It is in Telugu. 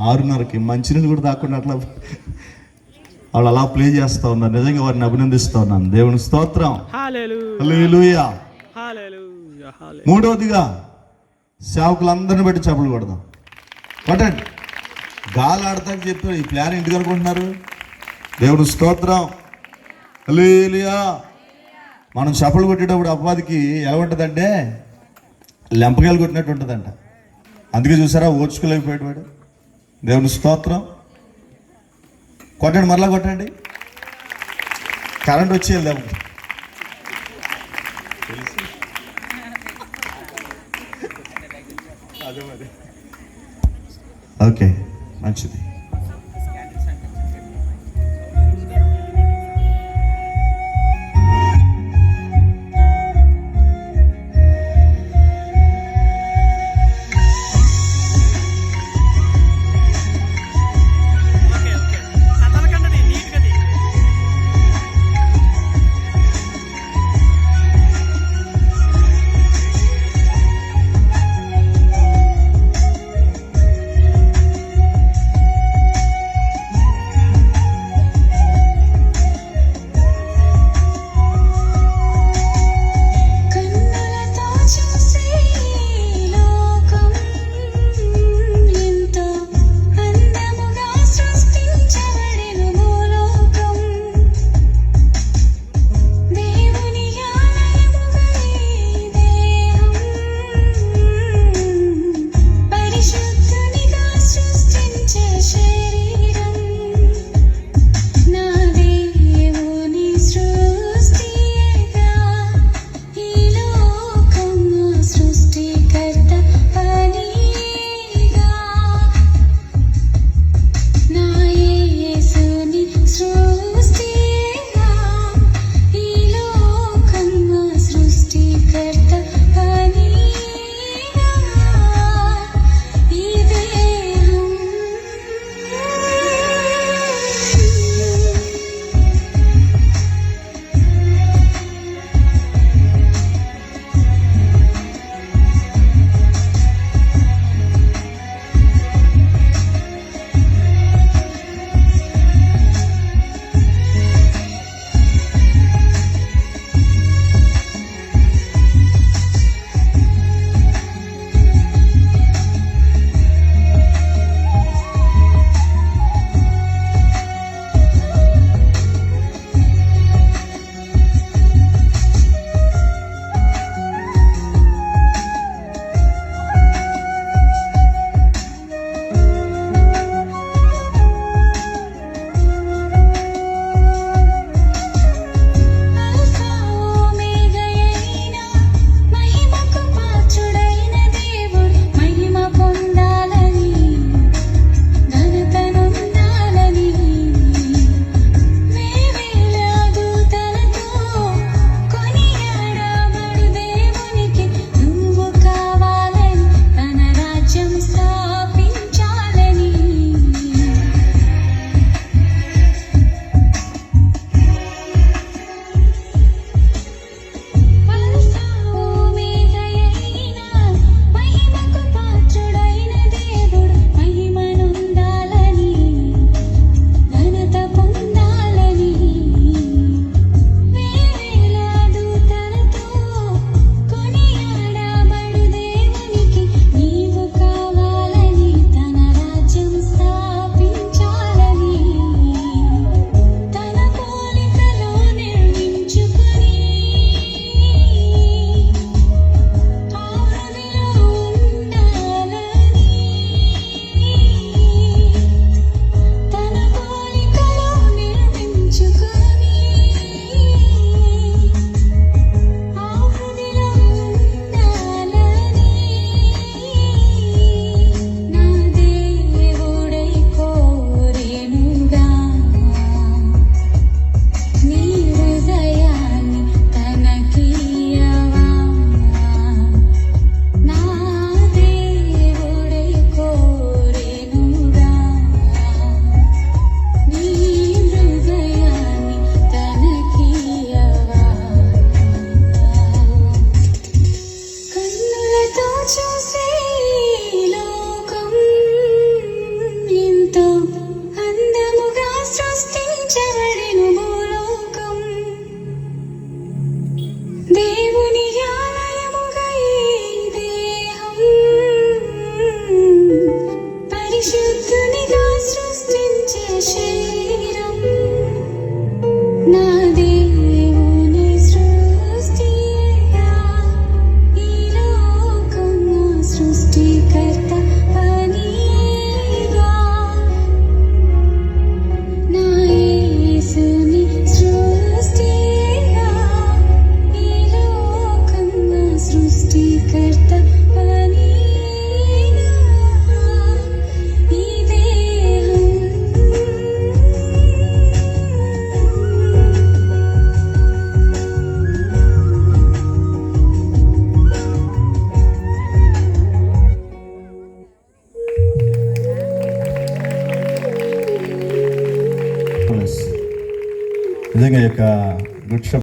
ఆరున్నరకి మంచినీళ్ళు కూడా దాక్కుండా అట్లా వాళ్ళు అలా ప్లే చేస్తూ ఉన్నారు. నిజంగా వారిని అభినందిస్తూ ఉన్నాను. దేవుని స్తోత్రం. మూడవదిగా సేవకులందరిని బట్టి చెప్పలు కొడదాం. కొట్టండి. గాలి ఆడతానికి చెప్పారు ఈ ప్లాన్ ఇంటికి అనుకుంటున్నారు? దేవుని స్తోత్రం. హల్లెలూయా మనం చప్పలు కొట్టేటప్పుడు అపవాదికి ఎలా ఉంటుందంటే లెంపకాయలు కొట్టినట్టు ఉంటుందంట. అందుకే చూసారా? ఓర్చుకోలేకపోయాడు వాడు దేవుని స్తోత్రం. కొట్టండి మరలా కొట్టండి. కరెంట్ వచ్చి వెళ్దాం ఓకే మంచిది. యొక్క గుడ్